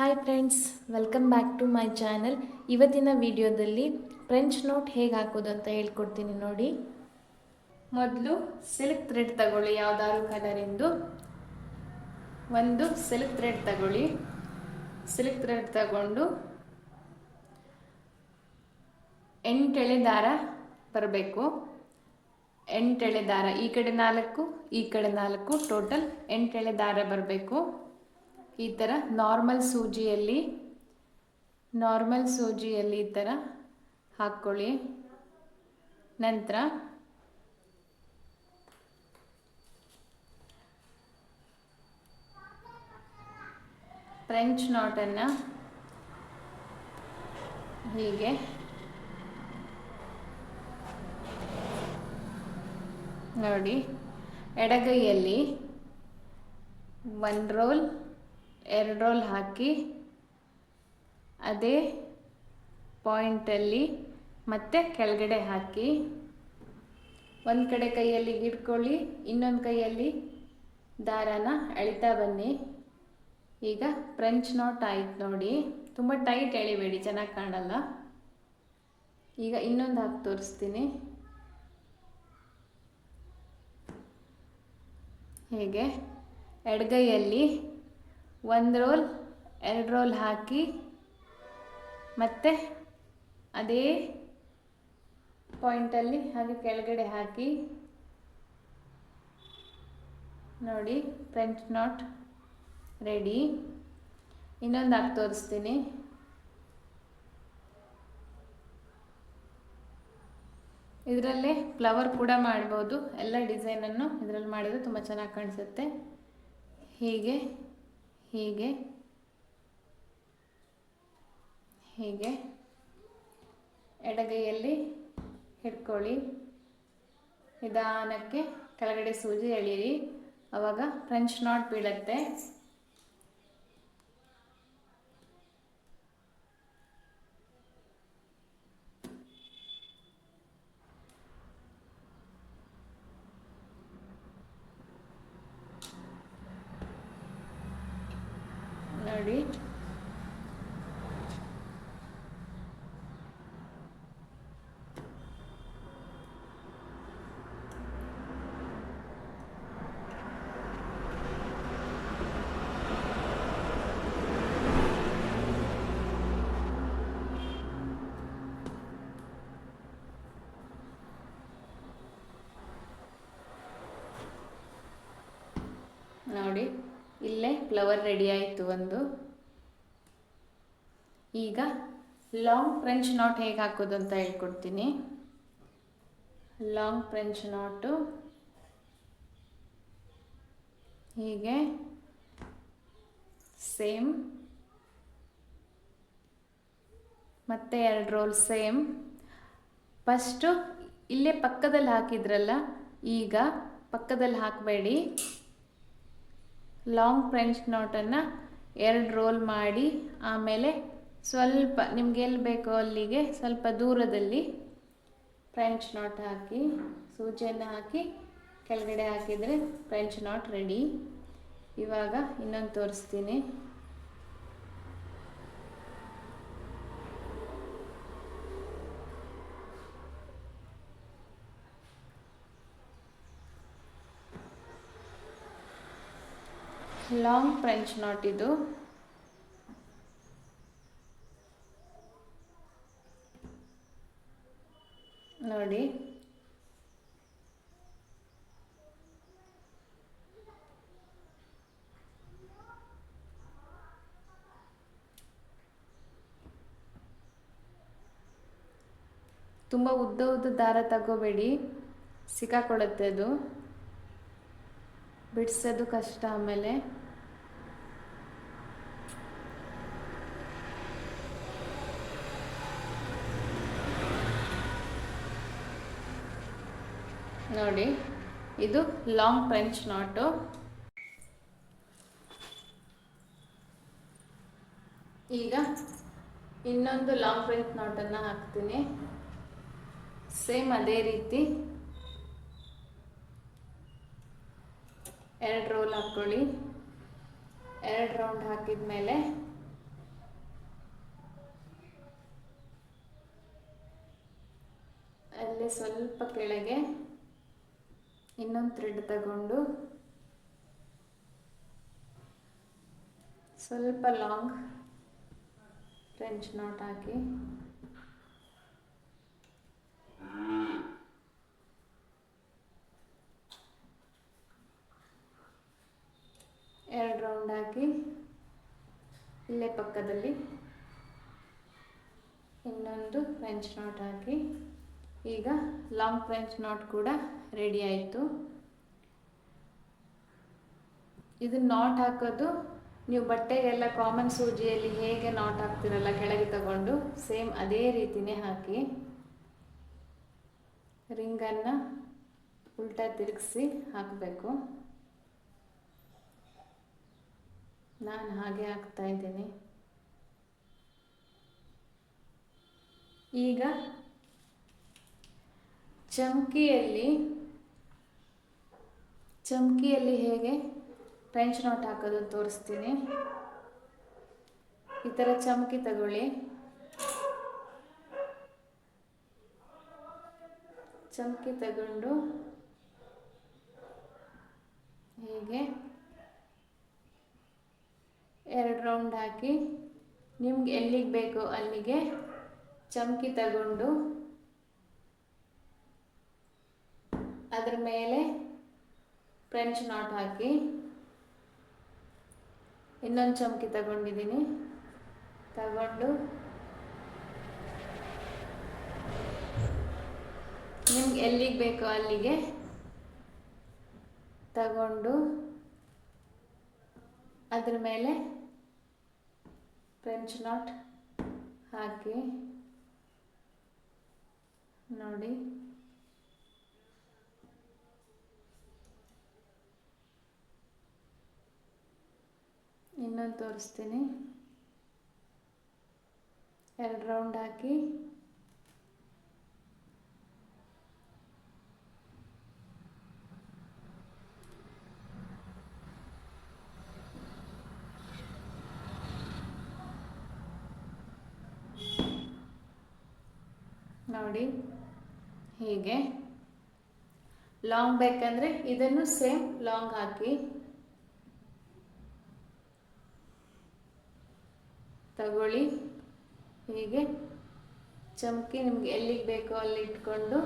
Hi friends welcome back to my channel ಇವತ್ತಿನ ವಿಡಿಯೋದಲ್ಲಿ French note ಹೇಗೆ ಹಾಕೋದು ಅಂತ ಹೇಳ್ಕೊಡ್ತೀನಿ ನೋಡಿ. ಮೊದಲು ಸಿಲ್ಕ್ ಥ್ರೆಡ್ ತಗೊಳ್ಳಿ, ಯಾವ್ದಾದ್ರು ಕಲರಿಂದು ಒಂದು ಸಿಲ್ಕ್ ಥ್ರೆಡ್ ತಗೊಳ್ಳಿ. ಸಿಲ್ಕ್ ಥ್ರೆಡ್ ತಗೊಂಡು ಎಂಟೆಳೆ ದಾರ ಬರಬೇಕು ಎಂಟೆಳೆ ದಾರ, ಈ ಕಡೆ ನಾಲ್ಕು, ಈ ಕಡೆ ನಾಲ್ಕು ಟೋಟಲ್ ಎಂಟೆಳೆ ದಾರ ಬರಬೇಕು. ಈ ಥರ ನಾರ್ಮಲ್ ಸೂಜಿಯಲ್ಲಿ ನಾರ್ಮಲ್ ಸೂಜಿಯಲ್ಲಿ ಈ ಥರ ಹಾಕ್ಕೊಳ್ಳಿ. ನಂತರ ಫ್ರೆಂಚ್ ನಾಟನ್ನು ಹೀಗೆ ನೋಡಿ ಎಡಗೈಯಲ್ಲಿ ಒನ್ ರೋಲ್ ಎರಡು ರೋಲ್ ಹಾಕಿ ಅದೇ ಪಾಯಿಂಟಲ್ಲಿ ಮತ್ತೆ ಕೆಳಗಡೆ ಹಾಕಿ. ಒಂದು ಕಡೆ ಕೈಯಲ್ಲಿ ಹಿಡ್ಕೊಳ್ಳಿ, ಇನ್ನೊಂದು ಕೈಯಲ್ಲಿ ದಾರಾನ ಎಳಿತಾ ಬನ್ನಿ. ಈಗ ಫ್ರೆಂಚ್ ನೋಟ್ ಆಯ್ತು ನೋಡಿ. ತುಂಬ ಟೈಟ್ ಎಳಿಬೇಡಿ, ಚೆನ್ನಾಗಿ ಕಾಣಲ್ಲ. ಈಗ ಇನ್ನೊಂದು ಹಾಕಿ ತೋರಿಸ್ತೀನಿ. ಹೇಗೆ? ಎಡಗೈಯಲ್ಲಿ ಒಂದು ರೋಲ್, ಎರಡು ರೋಲ್ ಹಾಕಿ, ಮತ್ತೆ ಅದೇ ಪಾಯಿಂಟಲ್ಲಿ ಹಾಗೆ ಕೆಳಗಡೆ ಹಾಕಿ, ನೋಡಿ ಫ್ರೆಂಚ್ ನಾಟ್ ರೆಡಿ ಇನ್ನೊಂದು ಹಾಕಿ ತೋರಿಸ್ತೀನಿ. ಇದರಲ್ಲೇ ಫ್ಲವರ್ ಕೂಡ ಮಾಡ್ಬೋದು. ಎಲ್ಲ ಡಿಸೈನನ್ನು ಇದರಲ್ಲಿ ಮಾಡಿದರೆ ತುಂಬ ಚೆನ್ನಾಗಿ ಕಾಣಿಸುತ್ತೆ. ಹೀಗೆ. ಹೀಗೆ? ಹೀಗೆ? ಎಡಗೈಯಲ್ಲಿ ಹಿಡ್ಕೊಳ್ಳಿ. ನಿಧಾನಕ್ಕೆ ಕೆಳಗಡೆ ಸೂಜಿ ಎಳೀರಿ ಅವಾಗ ಫ್ರೆಂಚ್ ನಾಟ್ ಬೀಳತ್ತೆ. ನೋಡಿ ನೋಡಿ ಇಲ್ಲೇ ಫ್ಲವರ್ ರೆಡಿ ಆಯಿತು ಒಂದು. ಈಗ ಲಾಂಗ್ ಫ್ರೆಂಚ್ ನಾಟ್ ಹೇಗೆ ಹಾಕೋದು ಅಂತ ಹೇಳ್ಕೊಡ್ತೀನಿ. ಲಾಂಗ್ ಫ್ರೆಂಚ್ ನಾಟು ಹೀಗೆ ಸೇಮ್ ಮತ್ತೆ ಎರಡು ರೋಲ್ ಸೇಮ್ ಫಸ್ಟು ಇಲ್ಲೇ ಪಕ್ಕದಲ್ಲಿ ಹಾಕಿದ್ರಲ್ಲ, ಈಗ ಪಕ್ಕದಲ್ಲಿ ಹಾಕಬೇಡಿ. ಲಾಂಗ್ ಫ್ರೆಂಚ್ ನೋಟನ್ನು ಎರಡು ರೋಲ್ ಮಾಡಿ, ಆಮೇಲೆ ಸ್ವಲ್ಪ ನಿಮ್ಗೆ ಎಲ್ಲಿ ಬೇಕೋ ಅಲ್ಲಿಗೆ ಸ್ವಲ್ಪ ದೂರದಲ್ಲಿ ಫ್ರೆಂಚ್ ನಾಟ್ ಹಾಕಿ, ಸೂಜಿಯನ್ನು ಹಾಕಿ, ಕೆಳಗಡೆ ಹಾಕಿದರೆ ಫ್ರೆಂಚ್ ನಾಟ್ ರೆಡಿ ಇವಾಗ ಇನ್ನೊಂದು ತೋರಿಸ್ತೀನಿ. ಲಾಂಗ್ ಫ್ರೆಂಚ್ ನಾಟ್ ಇದು. ನೋಡಿ. ತುಂಬ ಉದ್ದ ಉದ್ದ ದಾರ ತಗೋಬೇಡಿ. ಸಿಕ್ಕಾಕೊಡುತ್ತೆ ಅದು. ಬಿಡಿಸೋದು ಕಷ್ಟ ಆಮೇಲೆ. ನೋಡಿ, ಇದು ಲಾಂಗ್ ಫ್ರೆಂಚ್ ನಾಟು ಈಗ ಇನ್ನೊಂದು ಲಾಂಗ್ ಫ್ರೆಂಚ್ ನಾಟನ್ನು ಹಾಕ್ತೀನಿ. ಸೇಮ್ ಅದೇ ರೀತಿ. ಎರಡು ರೋಲ್ ಹಾಕ್ಕೊಳ್ಳಿ. ಎರಡು ರೌಂಡ್ ಹಾಕಿದ ಮೇಲೆ ಅಲ್ಲಿ ಸ್ವಲ್ಪ ಕೆಳಗೆ ಇನ್ನೊಂದು ಥ್ರೆಡ್ ತಗೊಂಡು ಸ್ವಲ್ಪ ಲಾಂಗ್ ಫ್ರೆಂಚ್ ನೋಟ್ ಹಾಕಿ. ಎರಡು ರೌಂಡ್ ಹಾಕಿ ಇಲ್ಲೇ ಪಕ್ಕದಲ್ಲಿ. ಇನ್ನೊಂದು ಫ್ರೆಂಚ್ ನೋಟ್ ಹಾಕಿ. ಈಗ ಲಾಂಗ್ ಫ್ರೆಂಚ್ ನೋಟ್ ಕೂಡ ರೆಡಿ ಆಯಿತು. ಇದು ನಾಟ್ ಹಾಕೋದು, ನೀವು ಬಟ್ಟೆಗೆಲ್ಲ ಕಾಮನ್ ಸೂಜಿಯಲ್ಲಿ ಹೇಗೆ ನಾಟ್ ಹಾಕ್ತಿರಲ್ಲ ಕೆಳಗೆ ತಗೊಂಡು ಸೇಮ್ ಅದೇ ರೀತಿನೇ ಹಾಕಿ. ರಿಂಗನ್ನು ಉಲ್ಟಾ ತಿರುಗಿಸಿ ಹಾಕಬೇಕು. ನಾನು ಹಾಗೆ ಹಾಕ್ತಾ ಇದ್ದೀನಿ. ಈಗ ಚಮಕಿಯಲ್ಲಿ ಚಮಕಿಯಲ್ಲಿ ಹೇಗೆ ಫ್ರೆಂಚ್ ನೋಟ್ ಹಾಕೋದು ತೋರಿಸ್ತೀನಿ. ಈ ಥರ ಚಮಕಿ ತಗೊಳ್ಳಿ. ಚಮಕಿ ತಗೊಂಡು ಹೀಗೆ ಎರಡು ರೌಂಡ್ ಹಾಕಿ ನಿಮ್ಗೆ ಎಲ್ಲಿಗೆ ಬೇಕೋ ಅಲ್ಲಿಗೆ ಚಮಕಿ ತಗೊಂಡು ಅದ್ರ ಮೇಲೆ ಫ್ರೆಂಚ್ ನಾಟ್ ಹಾಕಿ ಇನ್ನೊಂದು ಚಮಕಿ ತಗೊಂಡಿದ್ದೀನಿ. ತಗೊಂಡು ನಿಮ್ಗೆ ಎಲ್ಲಿಗೆ ಬೇಕೋ ಅಲ್ಲಿಗೆ ತಗೊಂಡು ಅದ್ರ ಮೇಲೆ ಫ್ರೆಂಚ್ ನಾಟ್ ಹಾಕಿ ನೋಡಿ. ಇನ್ನೊಂದು ತೋರಿಸ್ತೀನಿ. ಎರಡು ರೌಂಡ್ ಹಾಕಿ. ನೋಡಿ ಹೀಗೆ. ಲಾಂಗ್ ಬೇಕಂದರೆ ಇದನ್ನು ಸೇಮ್ ಲಾಂಗ್ ಹಾಕಿ. ತಗೊಳ್ಳಿ. ಹೀಗೆ ಚಮಕಿ ನಿಮ್ಗೆ ಎಲ್ಲಿಗೆ ಬೇಕೋ ಅಲ್ಲಿ ಇಟ್ಕೊಂಡು.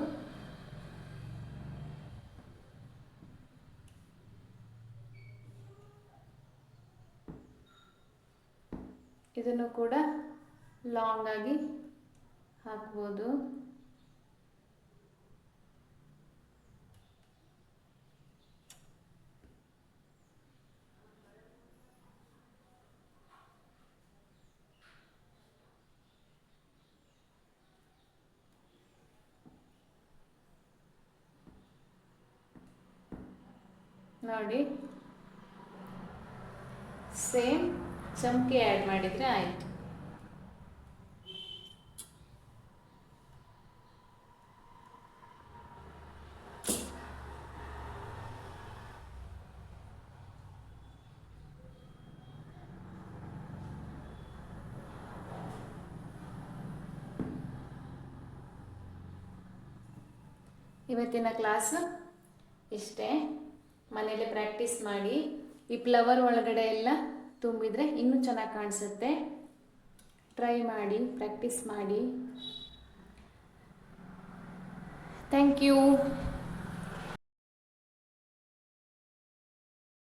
ಇದನ್ನು ಕೂಡ ಲಾಂಗ್ ಆಗಿ ಹಾಕ್ಬೋದು. ನೋಡಿ. ಸೇಮ್ ಚಮಕಿ ಆ್ಯಡ್ ಮಾಡಿದರೆ ಆಯಿತು. ಇವತ್ತಿನ ಕ್ಲಾಸು ಇಷ್ಟೇ. ಮನೇಲಿ ಪ್ರಾಕ್ಟೀಸ್ ಮಾಡಿ, ಈ ಫ್ಲವರ್ ಒಳಗಡೆ ಎಲ್ಲ ತುಂಬಿದರೆ ಇನ್ನೂ ಚೆನ್ನಾಗಿ ಕಾಣಿಸುತ್ತೆ. ಟ್ರೈ ಮಾಡಿ ಪ್ರಾಕ್ಟೀಸ್ ಮಾಡಿ. Thank you